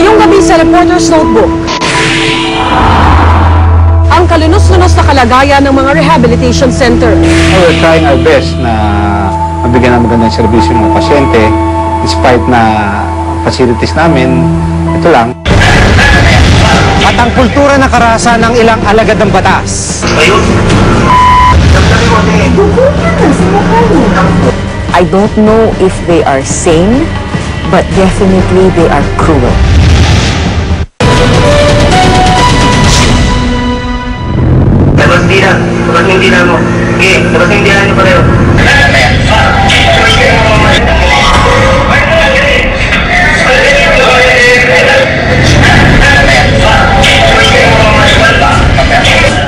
Ngayong gabi sa Reporter's Notebook, ang kalunos-lunos na kalagayan ng mga rehabilitation center. We're trying our best na mabigyan ng magandang serbisyo ng mga pasyente despite na facilities namin, ito lang. At ang kultura ng karahasan ng ilang alagad ng batas. I don't know if they are sane, but definitely they are cruel. Dila mo. Sige, dila niyo pareho.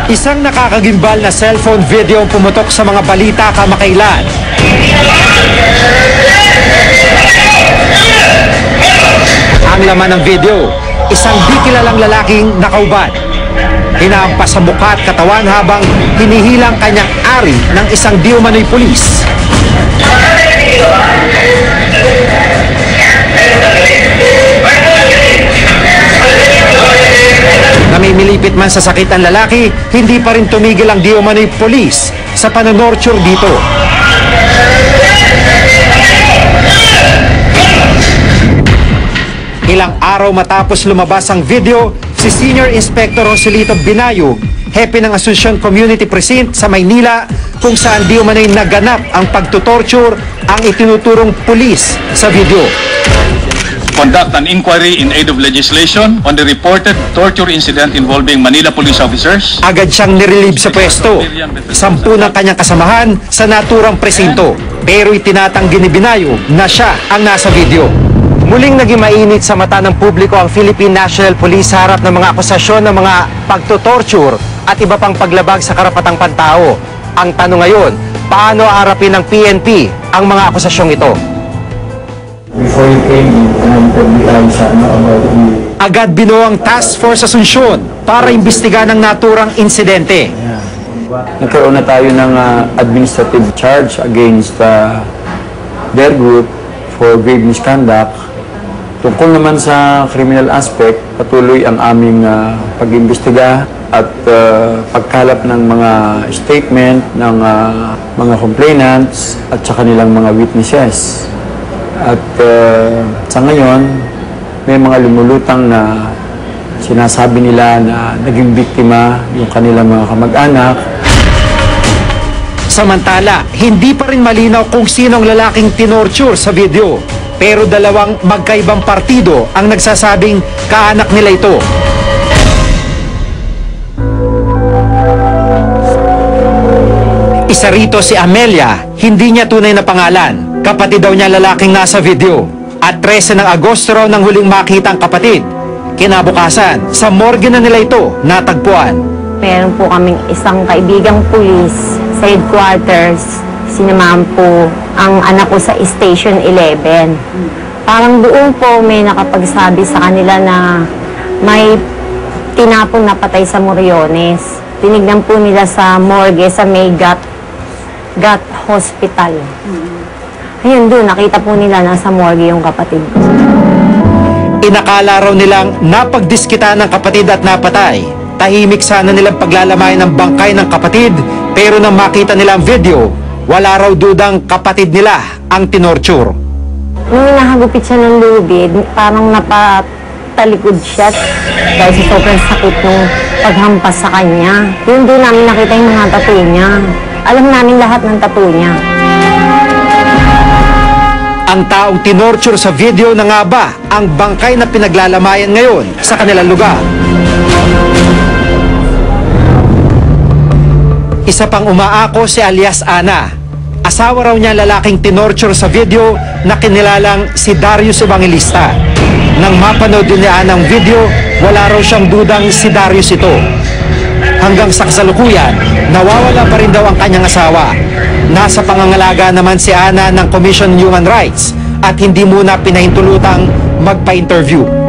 Isang nakakagimbal na cellphone video ang pumutok sa mga balita kamakailan. Ang laman ng video, isang di kilalang lalaking nakaubad. Hinampas sa mukha at katawan habang hinihilang kanyang ari ng isang di umano'y pulis. Namimilipit man sa sakit ang lalaki, hindi pa rin tumigil ang di umano'y polis sa panonorture dito. Ilang araw matapos lumabas ang video, si Senior Inspector Joselito Binayog, hepe ng Asuncion Community Precinct sa Maynila, kung saan di umano'y naganap ang pagtutorture ang itinuturong pulis sa video. conduct an inquiry in aid of legislation on the reported torture incident involving Manila police officers. agad siyang nirelieve sa pwesto. Sampu ng kanyang kasamahan sa naturang presinto. Pero itinatanggi ni Binayo na siya ang nasa video. Muling naging mainit sa mata ng publiko ang Philippine National Police harap ng mga akusasyon ng mga pagtotorture at iba pang paglabag sa karapatang pantao. Ang tanong ngayon, paano harapin ng PNP ang mga akusasyong ito? before you came tayo sa Agad binuo ang Task Force Asunsyon para imbestigahan ang naturang insidente. Nagkaroon na tayo ng ah, administrative charge against uh, their group for grave misconduct. Tungkol naman sa criminal aspect, patuloy ang aming ah, pag-imbestiga at ah, pagkalap ng mga statement ng ah, mga complainants at sa kanilang mga witnesses. At ah, sa ngayon, may mga lumulutang na sinasabi nila na naging biktima yung kanilang mga kamag-anak Samantala, hindi pa rin malinaw kung sinong lalaking tinorture sa video. Pero dalawang magkaibang partido ang nagsasabing kaanak nila ito. Isa rito si Amelia, hindi niya tunay na pangalan. Kapatid daw niya lalaking nasa video. At 13 ng Agosto raw nang huling makita ang kapatid. Kinabukasan, sa morgue na nila ito natagpuan. Meron po kaming isang kaibigang pulis sa headquarters. Sinamahan po ang anak ko sa Station 11. Parang doon po may nakapagsabi sa kanila na may tinapon na patay sa Moriones. Tinignan po nila sa morgue sa may GAT, GAT Hospital. Ayun doon, nakita po nila nasa morgue yung kapatid ko. Inakala raw nilang napagdiskita ng kapatid at napatay. Tahimik sana nilang paglalamay ng bangkay ng kapatid pero nang makita nila ang video, wala raw dudang kapatid nila ang tinorture. Nung hinahagupit siya ng lubid, parang napatalikod siya dahil sa sobrang sakit nung paghampas sa kanya. Yun doon namin nakita yung mga tattoo niya. Alam namin lahat ng tattoo niya. Ang taong tinorture sa video na nga ba ang bangkay na pinaglalamayan ngayon sa kanilang lugar? Isa pang umaako si alias Ana. Asawa raw niya lalaking tinorture sa video na kinilalang si Darius Evangelista. Nang mapanood din ni Ana ang video, wala raw siyang dudang si Darius ito. Hanggang sa kasalukuyan, nawawala pa rin daw ang kanyang asawa. Nasa pangangalaga naman si Ana ng Commission on Human Rights at hindi muna pinahintulutang magpa-interview.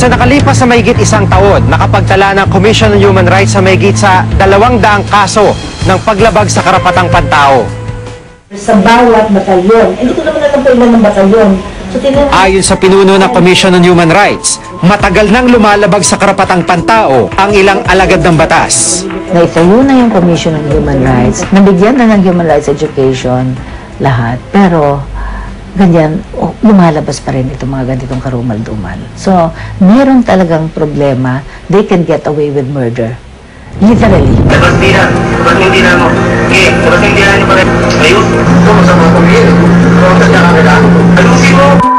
Sa nakalipas sa mahigit isang taon, nakapagtala ng Commission on Human Rights sa mahigit sa dalawang daang kaso ng paglabag sa karapatang pantao. sa bawat batalyon. Hindi ko naman alam po ilan ng batalyon. Ayon sa pinuno ng Commission on Human Rights, matagal nang lumalabag sa karapatang pantao ang ilang alagad ng batas. Naitayo na yung Commission on Human Rights, nabigyan na ng human rights education lahat, pero ganyan, oh, lumalabas pa rin itong mga ganitong karumal-dumal. So, meron talagang problema, they can get away with murder. Literally. Tapos hindi na. Tapos hindi na mo. Sige, tapos hindi na nyo pa rin. Ayun. Ito mo sa mga. Ito mo sa kanya kanila. Anong